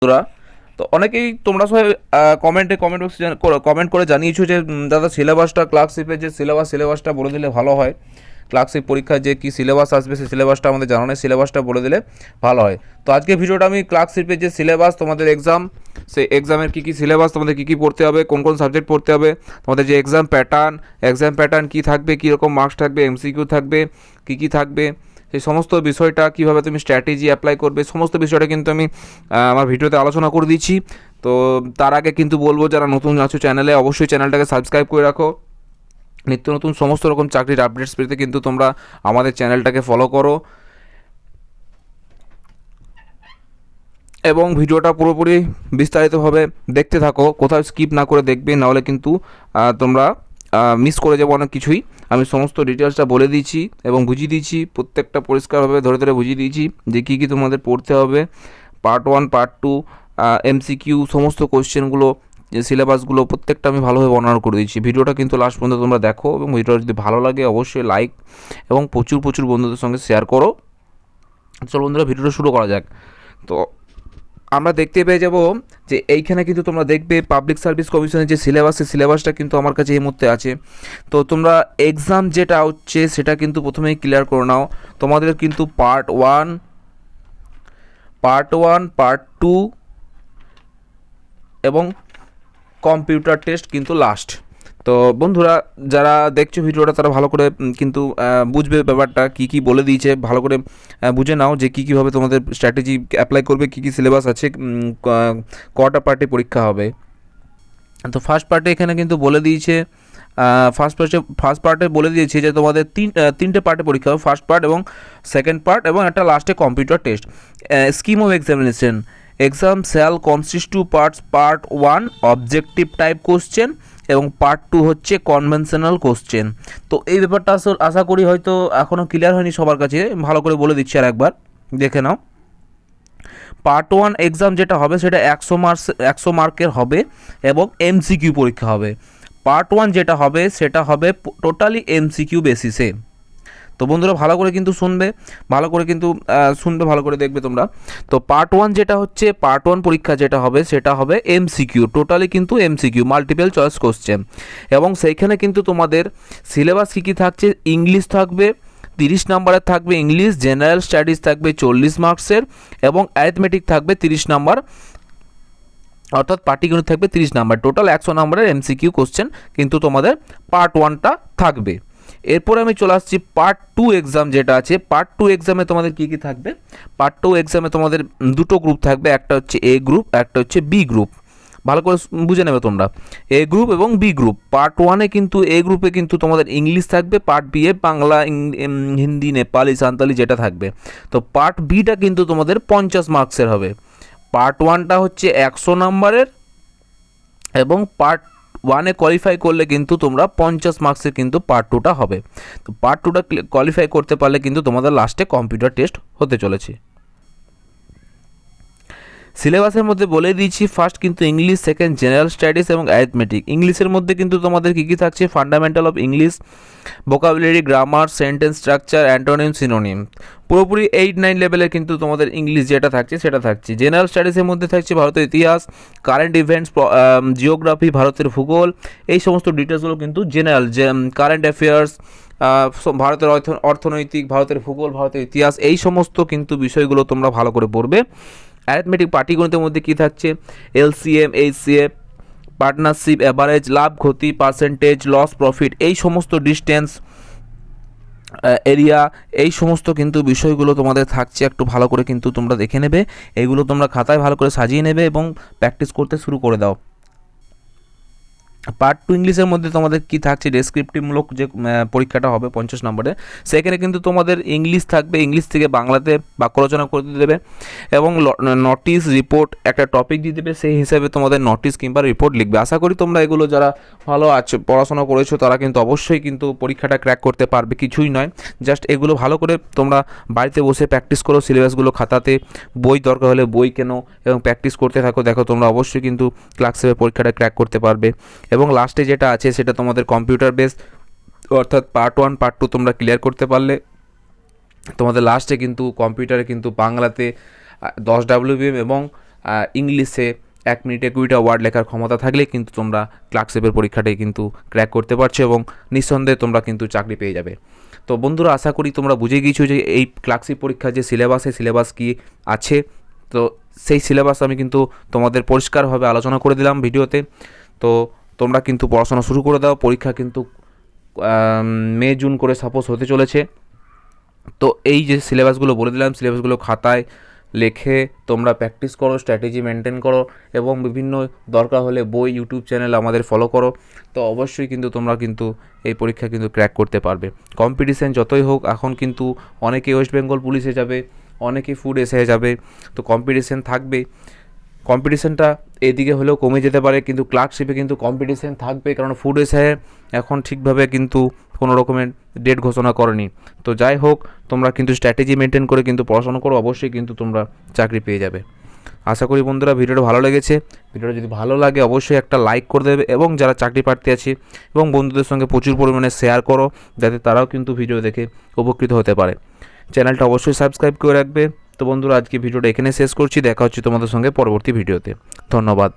বন্ধুরা, তো অনেকেই তোমরা সবাই কমেন্টে কমেন্ট বক্সে কমেন্ট করে জানিয়েছো যে দাদা সিলেবাসটা ক্লার্কশিপের যে সিলেবাস সিলেবাসটা বলে দিলে ভালো হয়। ক্লার্কশিপ পরীক্ষায় যে কী সিলেবাস আসবে সেই সিলেবাসটা আমাদের জানানো সিলেবাসটা বলে দিলে ভালো হয়। তো আজকে ভিডিওটা আমি ক্লার্কশিপের যে সিলেবাস তোমাদের এক্সাম সেই এক্সামের কী কী সিলেবাস তোমাদের কী কী পড়তে হবে, কোন কোন সাবজেক্ট পড়তে হবে, তোমাদের যে এক্সাম প্যাটার্ন এক্সাম প্যাটার্ন কী থাকবে কীরকম মার্কস থাকবে এমসিকিউ থাকবে, কী কী থাকবে সেই সমস্ত বিষয়টা কীভাবে তুমি স্ট্র্যাটেজি অ্যাপ্লাই করবে, সমস্ত বিষয়টা কিন্তু আমি আমার ভিডিওতে আলোচনা করে দিচ্ছি তো তার আগে কিন্তু বলব, যারা নতুন আছো চ্যানেলে অবশ্যই চ্যানেলটাকে সাবস্ক্রাইব করে রাখো। নিত্য নতুন সমস্ত রকম চাকরির আপডেটস পেতে কিন্তু তোমরা আমাদের চ্যানেলটাকে ফলো করো। এবং ভিডিওটা পুরোপুরি বিস্তারিতভাবে দেখতে থাকো, কোথাও স্কিপ না করে দেখবে, নাহলে কিন্তু তোমরা মিস করে যাব অনেক কিছুই। আমি সমস্ত ডিটেলসটা বলে দিয়েছি এবং বুঝিয়ে দিয়েছি, প্রত্যেকটা পরিষ্কারভাবে ধরে ধরে বুঝিয়ে দিয়েছি যে কী কী তোমাদের পড়তে হবে। Part one part two MCQ সমস্ত কোশ্চেনগুলো যে সিলেবাসগুলো প্রত্যেকটা আমি ভালোভাবে বর্ণনা করে দিচ্ছি ভিডিওটা কিন্তু লাস্ট পর্যন্ত তোমরা দেখো এবং ভিডিওটা যদি ভালো লাগে অবশ্যই লাইক এবং প্রচুর প্রচুর বন্ধুদের সঙ্গে শেয়ার করো। চলো বন্ধুরা ভিডিওটা শুরু করা যাক। তো আমরা দেখতে পেয়ে যাব যে এইখানে কিন্তু তোমরা দেখবে পাবলিক সার্ভিস কমিশনের যে সিলেবাস সেই সিলেবাসটা কিন্তু আমার কাছে এই মুহূর্তে আছে। তো তোমরা এক্সাম যেটা হচ্ছে সেটা কিন্তু প্রথমেই ক্লিয়ার করে নাও। তোমাদের কিন্তু part one part one part two এবং কম্পিউটার টেস্ট কিন্তু লাস্ট তো বন্ধুরা, যারা দেখছ ভিডিওটা, তারা ভালো করে কিন্তু বুঝবে ব্যাপারটা, কি কি বলে দিয়েছে। ভালো করে বুঝে নাও যে কী কীভাবে তোমাদের স্ট্র্যাটেজি অ্যাপ্লাই করবে, কী কী সিলেবাস আছে কটা পার্টে পরীক্ষা হবে। তো ফার্স্ট পার্টে এখানে কিন্তু বলে দিয়েছে ফার্স্ট পার্টে ফার্স্ট পার্টে বলে দিয়েছে যে তোমাদের তিন তিনটে পার্টে পরীক্ষা হবে। ফার্স্ট পার্ট এবং সেকেন্ড পার্ট এবং একটা লাস্টে computer test scheme of examination exam shall consist two parts part one objective type question এবং পার্ট টু হচ্ছে কনভেনশনাল কোশ্চেন তো এই ব্যাপারটা আশা করি হয়তো এখনও ক্লিয়ার হয়নি সবার কাছে। ভালো করে বলে দিচ্ছি আর একবার দেখে নাও। পার্ট ওয়ান এক্সাম যেটা হবে সেটা একশো মার্কস একশো মার্কের হবে এবং এমসিকিউ পরীক্ষা হবে। পার্ট ওয়ান যেটা হবে সেটা হবে টোটালি এমসিকিউ বেসিসে তো বন্ধুরা ভালো করে কিন্তু শুনবে, ভালো করে কিন্তু শুনবে, ভালো করে দেখবে তোমরা। তো পার্ট ওয়ান যেটা হচ্ছে পার্ট ওয়ান পরীক্ষা যেটা হবে, সেটা হবে এমসিকিউ টোটালি কিন্তু এমসিকিউ মাল্টিপল চয়েস কোশ্চেন এবং সেইখানে কিন্তু তোমাদের সিলেবাস কী কী থাকছে ইংলিশ থাকবে, তিরিশ নম্বরের থাকবে ইংলিশ জেনারেল স্টাডিজ থাকবে চল্লিশ মার্কসের এবং অ্যারিথমেটিক থাকবে তিরিশ নাম্বার। অর্থাৎ পাটিগণিত থাকবে তিরিশ নাম্বার। টোটাল একশো নাম্বারের এমসিকিউ কোশ্চেন কিন্তু তোমাদের পার্ট ওয়ানটা থাকবে। এরপরে আমি চলে আসছি পার্ট টু এক্সাম যেটা আছে। পার্ট টু এক্সামে তোমাদের কী কী থাকবে? পার্ট টু এক্সামে তোমাদের দুটো গ্রুপ থাকবে। একটা হচ্ছে এ গ্রুপ একটা হচ্ছে বি গ্রুপ ভালো করে বুঝে নেবে তোমরা। এ গ্রুপ এবং বি গ্রুপ পার্ট ওয়ানে কিন্তু এ গ্রুপে কিন্তু তোমাদের ইংলিশ থাকবে। পার্ট বি এ বাংলা হিন্দি, নেপালি সান্তালি যেটা থাকবে। তো পার্ট বিটা কিন্তু তোমাদের পঞ্চাশ মার্কসের হবে। পার্ট ওয়ানটা হচ্ছে একশো নাম্বারের এবং পার্ট ওয়ানে কোয়ালিফাই করলে কিন্তু তোমরা পঞ্চাশ মার্কসের কিন্তু পার্ট টুটা হবে। তো পার্ট টুটা কোয়ালিফাই করতে পারলে কিন্তু তোমাদের লাস্টে কম্পিউটার টেস্ট হতে চলেছে। সিলেবাসের মধ্যে বলে দিয়েছি ফার্স্ট কিন্তু ইংলিশ সেকেন্ড জেনারেল স্টাডিজ এবং অ্যারিথমেটিক ইংলিশের মধ্যে কিন্তু তোমাদের কী কী থাকছে? Fundamental of English vocabulary grammar sentence structure antonym synonym পুরোপুরি এইট নাইন লেভেলের কিন্তু তোমাদের ইংলিশ যেটা থাকছে, সেটা থাকছে। জেনারেল স্টাডিজের মধ্যে থাকছে ভারতের ইতিহাস কারেন্ট ইভেন্টস জিওগ্রাফি ভারতের ভূগোল। এই সমস্ত ডিটেলসগুলো কিন্তু জেনারেল যে কারেন্ট অ্যাফেয়ার্স ভারতের অর্থ- অর্থনৈতিক, ভারতের ভূগোল, ভারতের ইতিহাস, এই সমস্ত কিন্তু বিষয়গুলো তোমরা ভালো করে পড়বে। অ্যারিথমেটিক পাটিগণিতের মধ্যে কী থাকছে? এলসিএম এইচসিএফ পার্টনারশিপ অ্যাভারেজ লাভ, ক্ষতি পার্সেন্টেজ লস প্রফিট এই সমস্ত ডিস্টেন্স এরিয়া এই সমস্ত কিন্তু বিষয়গুলো তোমাদের থাকছে। একটু ভালো করে কিন্তু তোমরা দেখে নেবে। এইগুলো তোমরা খাতায় ভালো করে সাজিয়ে নেবে এবং প্র্যাকটিস করতে শুরু করে দাও। পার্ট টু ইংলিশের মধ্যে তোমাদের কি থাকছে? ডেসক্রিপটিভমূলক যে পরীক্ষাটা হবে পঞ্চাশ নম্বরে। সেখানে কিন্তু তোমাদের ইংলিশ থাকবে। ইংলিশ থেকে বাংলাতে বাক্য রচনা করতে দেবে এবং নোটিশ রিপোর্ট একটা টপিক দিয়ে দেবে। সেই হিসাবে তোমাদের নোটিশ কিংবা রিপোর্ট লিখবে। আশা করি তোমরা এগুলো যারা ভালো আছো, পড়াশোনা করেছ, তারা কিন্তু অবশ্যই কিন্তু পরীক্ষাটা ক্র্যাক করতে পারবে। কিছুই নয়। জাস্ট এগুলো ভালো করে তোমরা বাড়িতে বসে প্র্যাকটিস করো। সিলেবাসগুলো খাতাতে বই দরকার হলে বই কেনো এবং প্র্যাকটিস করতে থাকো। দেখো তোমরা অবশ্যই কিন্তু ক্লাস সেভের পরীক্ষাটা ক্র্যাক করতে পারবে। এবং লাস্টে যেটা আছে সেটা তোমাদের কম্পিউটার বেস অর্থাৎ পার্ট ওয়ান পার্ট টু তোমরা ক্লিয়ার করতে পারলে। তোমাদের লাস্টে কিন্তু কম্পিউটারে কিন্তু বাংলাতে দশ ডাব্লিউবিএম এবং ইংলিশে এক মিনিটে কুড়িটা ওয়ার্ড লেখার ক্ষমতা থাকলে কিন্তু তোমরা ক্লার্কশিপের পরীক্ষাটাই কিন্তু ক্র্যাক করতে পারছ এবং নিঃসন্দেহে তোমরা কিন্তু চাকরি পেয়ে যাবে। তো বন্ধুরা, আশা করি তোমরা বুঝে গিয়েছো যে এই ক্লার্কশিপ পরীক্ষার যে সিলেবাস সেই সিলেবাস কি আছে। তো সেই সিলেবাস আমি কিন্তু তোমাদের পরিষ্কারভাবে আলোচনা করে দিলাম ভিডিওতে। তো তোমরা কিন্তু পড়াশোনা শুরু করে দাও, পরীক্ষা কিন্তু মে, জুন করে সাপোজ হতে চলেছে। তো এই যে সিলেবাসগুলো বলে দিলাম সিলেবাসগুলো খাতায় লেখে তোমরা প্র্যাকটিস করো স্ট্র্যাটেজি মেনটেন করো এবং বিভিন্ন দরকার হলে বই ইউটিউব চ্যানেল আমাদের ফলো করো। তো অবশ্যই কিন্তু তোমরা কিন্তু এই পরীক্ষা কিন্তু ক্র্যাক করতে পারবে। কম্পিটিশান যতই হোক, এখন কিন্তু অনেকে ওয়েস্ট বেঙ্গল পুলিশে যাবে, অনেকে ফুড এসে যাবে। তো কম্পিটিশান থাকবে কম্পিটিশানটা এদিকে হলেও কমে যেতে পারে, কিন্তু ক্লার্কশিপে কিন্তু কম্পিটিশান থাকবে, কারণ ফুড এসে এখন ঠিকভাবে কিন্তু কোনো রকমের ডেট ঘোষণা করেনি। তো যাই হোক, তোমরা কিন্তু স্ট্র্যাটেজি মেনটেন করে কিন্তু পড়াশোনা করো, অবশ্যই কিন্তু তোমরা চাকরি পেয়ে যাবে। আশা করি বন্ধুরা ভিডিওটা ভালো লেগেছে। ভিডিওটা যদি ভালো লাগে, অবশ্যই একটা লাইক করে দেবে এবং যারা চাকরি প্রার্থী আছে এবং বন্ধুদের সঙ্গে প্রচুর পরিমাণে শেয়ার করো, যাতে তারাও কিন্তু ভিডিও দেখে উপকৃত হতে পারে। চ্যানেলটা অবশ্যই সাবস্ক্রাইব করে রাখবে। তো বন্ধুরা আজকে ভিডিওটা এখানে শেষ করছি। দেখা হচ্ছে তোমাদের সঙ্গে পরবর্তী ভিডিওতে। ধন্যবাদ।